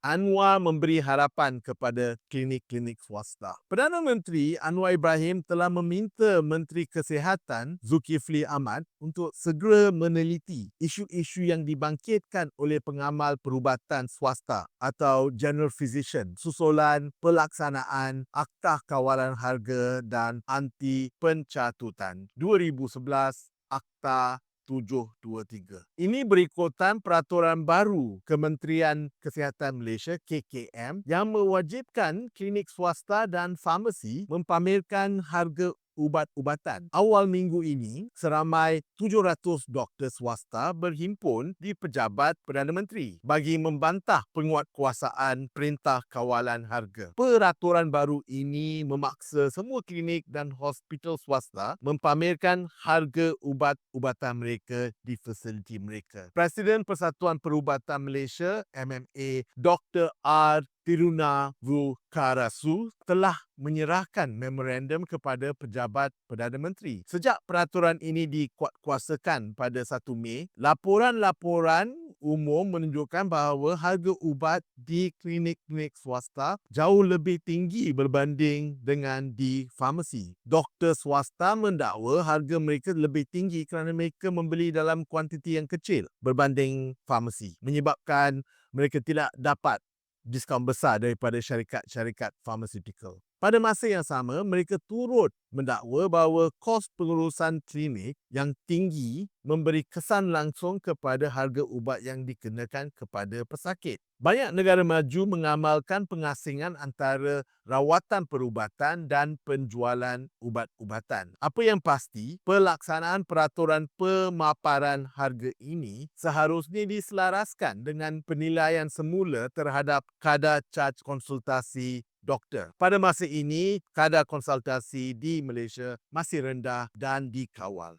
Anwar memberi harapan kepada klinik-klinik swasta. Perdana Menteri Anwar Ibrahim telah meminta Menteri Kesihatan Zulkifli Ahmad untuk segera meneliti isu-isu yang dibangkitkan oleh pengamal perubatan swasta atau general physician susulan pelaksanaan Akta Kawalan Harga dan Anti Pencatutan 2011 Akta 723. Ini berikutan peraturan baru Kementerian Kesihatan Malaysia KKM yang mewajibkan klinik swasta dan farmasi mempamerkan harga ubat-ubatan. Awal minggu ini, seramai 700 doktor swasta berhimpun di Pejabat Perdana Menteri bagi membantah penguatkuasaan Perintah Kawalan Harga. Peraturan baru ini memaksa semua klinik dan hospital swasta mempamerkan harga ubat-ubatan mereka di fasiliti mereka. Presiden Persatuan Perubatan Malaysia MMA Dr. R. Tirunavukarasu telah menyerahkan memorandum kepada pejabat Perdana Menteri. Sejak peraturan ini dikuatkuasakan pada 1 Mei, laporan-laporan umum menunjukkan bahawa harga ubat di klinik-klinik swasta jauh lebih tinggi berbanding dengan di farmasi. Doktor swasta mendakwa harga mereka lebih tinggi kerana mereka membeli dalam kuantiti yang kecil berbanding farmasi, menyebabkan mereka tidak dapat diskaun besar daripada syarikat-syarikat pharmaceutical. Pada masa yang sama, mereka turut mendakwa bahawa kos pengurusan klinik yang tinggi memberi kesan langsung kepada harga ubat yang dikenakan kepada pesakit. Banyak negara maju mengamalkan pengasingan antara rawatan perubatan dan penjualan ubat-ubatan. Apa yang pasti, pelaksanaan peraturan pemaparan harga ini seharusnya diselaraskan dengan penilaian semula terhadap kadar caj konsultasi doktor. Pada masa ini, kadar konsultasi di Malaysia masih rendah dan dikawal.